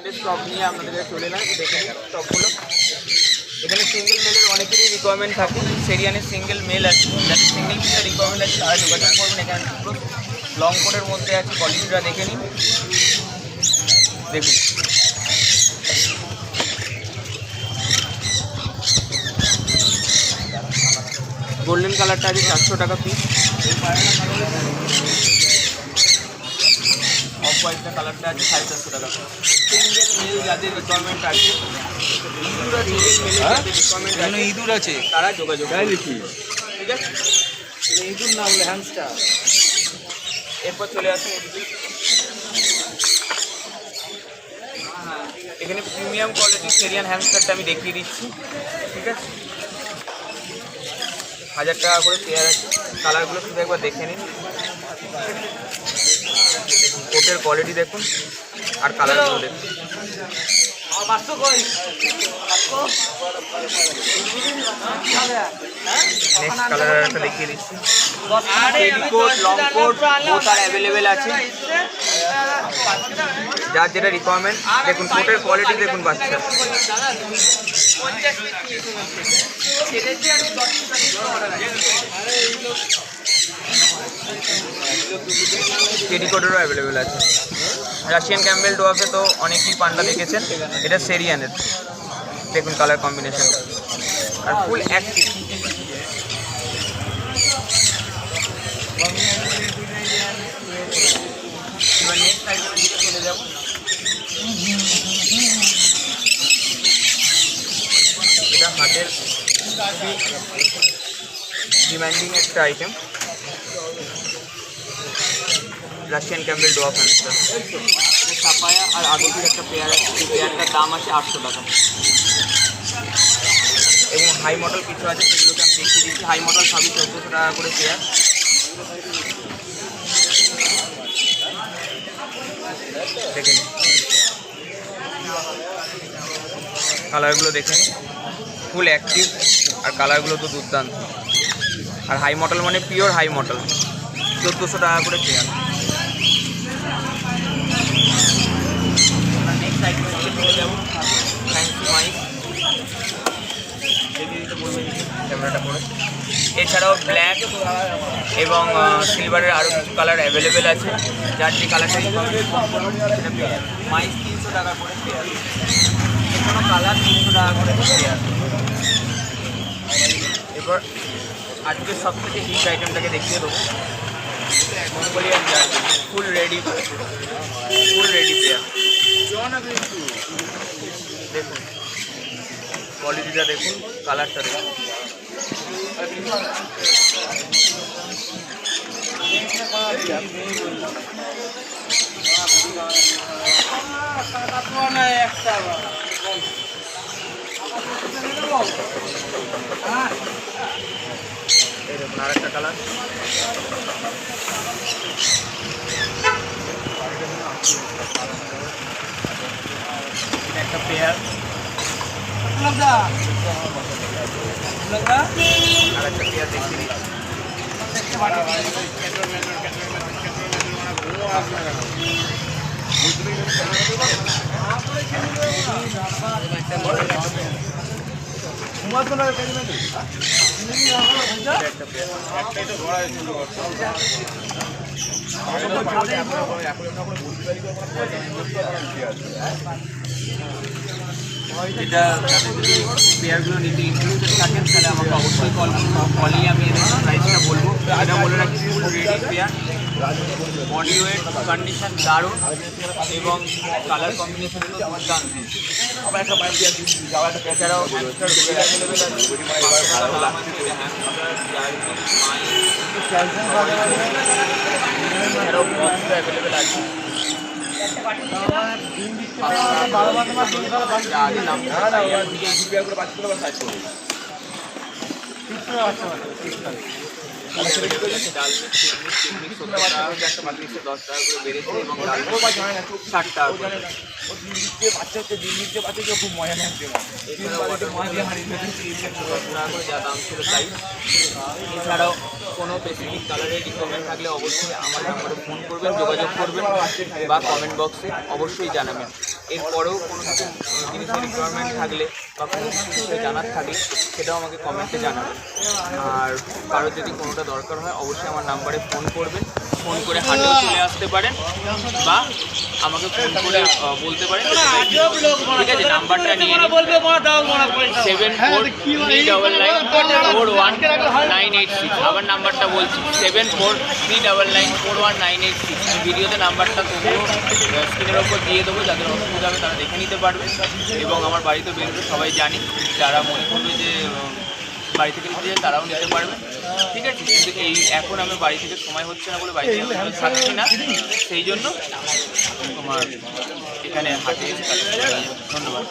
Sunday stock নিয়ে আপনাদের চলে এলাম। দেখে স্টকগুলো এখানে সিঙ্গেল মেলের অনেকেরই রিকোয়ারমেন্ট থাকে। সেরিয়ানের সিঙ্গেল মেল আছে। যাদের সিঙ্গেল মেলের রিকোয়ারমেন্ট আছে, তারা যোগাযোগ করবেন এখানে। পুরো লং কোটের মধ্যে আছে কোয়ালিটিটা দেখে নিন। দেখুন। গোল্ডেন কালারটা আছে চারশো টাকা পিস হোয়াইটটা কালারটা আছে সাড়ে চারশো টাকা। সিঙ্গেল মেল যাদের রিকোয়ারমেন্ট আছে। ইঁদুর মেলের যাদের রিকোয়ারমেন্ট আছে। ইঁদুর আছে। তারা যোগাযোগ করবে। লিখি ঠিক আছে? ইঁদুর না হলে হ্যামস্টার এরপর চলে আসুন। এখানে প্রিমিয়াম কোয়ালিটির সেরিয়ান হ্যামস্টারটা আমি দেখিয়ে দিচ্ছি। ঠিক আছে? হাজার টাকা করে পেয়ার আছে। কালারগুলো শুধু একবার দেখে নিন। কোটের কোয়ালিটি দেখুন আর কালারগুলো দেখুন। কালার একটা দেখিয়ে দিচ্ছি। লং কোট আর অ্যাভেলেবেল আছে। যার যেটা রিকোয়ারমেন্ট দেখুন কোটের কোয়ালিটি দেখুন বাচ্চা। পেটিকোটেরও অ্যাভেলেবেল আছে। রাশিয়ান ক্যাম্বেল ডোয়াফে তো অনেকেই পান্ডা দেখেছেন। এটা সেরিয়ানের দেখুন কালার কম্বিনেশন আর ফুল অ্যাক্টিভ এবার নেক্সট আইটেম দিকে চলে যাব এটা হাটের ডিমান্ডিং একটা আইটেম রাশিয়ান ক্যাম্বেল ডোয়া ফ্যান্সটা সাপায়া আর আগতির একটা পেয়ার আছে সেই পেয়ারটার দাম আছে আটশো টাকা। এবং হাই মডেল কিছু আছে সেগুলোকে আমি দেখিয়ে দিচ্ছি। হাই মডেল সবই চোদ্দোশো টাকা করে পেয়ার দেখে কালারগুলো দেখে নিন। ফুল অ্যাক্টিভ আর কালারগুলো তো দুর্দান্ত। আর হাই মডেল মানে পিওর হাই মডেল চোদ্দোশো টাকা করে চেয়ার এছাড়াও ব্ল্যাক এবং সিলভারের আরও কিছু কালার অ্যাভেলেবেল আছে। যার যে কালারটা মাইক তিনশো টাকা করে কোনো কালার তিনশো টাকা করে এবার আজকে সব থেকে হিট আইটেমটাকে দেখিয়ে দেবো। Mongolian jersey full ready full ready pair দেখুন কোয়ালিটিটা দেখুন কালারটা দেখুন। এই দেখুন আরেকটা কালার একটা পেয়ার। আর একটা পেয়ার দেখিয়ে দিচ্ছি এটা পেয়ারগুলো নিতে ইন্টারেস্টেড থাকেন, তাহলে আমাকে অবশ্যই কল কলই আমি এদের প্রাইসটা বলব। এটা বলে রাখি full ready pair. Body weight condition দারুণ এবং কালার কম্বিনেশন তো দুর্দান্ত এছাড়াও অ্যাভেলেবেল আছে এছাড়াও বক্স অ্যাভেলেবেল আগে দশ টাকা করে বেড়েছে এবং ষাট টাকা করে এছাড়াও দশ টাকা করে যা দাম ছিল তাই। এছাড়াও কোনো স্পেসিফিক কালারের রিকোয়ারমেন্ট থাকলে অবশ্যই আমার নাম্বারে ফোন করবেন যোগাযোগ করবেন বা কমেন্ট বক্সে অবশ্যই জানাবেন। এরপরেও কোনো কিছু জিনিসের রিকোয়ারমেন্ট থাকলে বা কোনো কিছু জানার থাকলে সেটাও আমাকে কমেন্টে জানাবেন। আর কারোর যদি কোনোটা দরকার হয় অবশ্যই আমার নাম্বারে ফোন করবেন। ফোন করে হাটেও চলে আসতে পারেন বা আমাকে ফোন করে বলতে পারেন। ঠিক আছে নাম্বারটা নিয়ে seven four three double nine four one nine eight six আবার নাম্বারটা বলছি। Seven four three double nine four one nine eight six ভিডিওতে নাম্বারটা তবুও স্ক্রিনের ওপর দিয়ে দেবো যাদের অসুবিধা হবে তারা দেখে নিতে পারবে। এবং আমার বাড়িতে বেরোবে সবাই জানি যারা মনে করবে যে বাড়ি থেকে নিতে যায় তারাও নিতে পারবে। ঠিক আছে? কিন্তু এই এখন আমি বাড়ি থেকে সময় হচ্ছে না বলে বাড়ি থেকে আমি থাকছি না। সেই জন্য তোমার এখানে হাটে। ধন্যবাদ।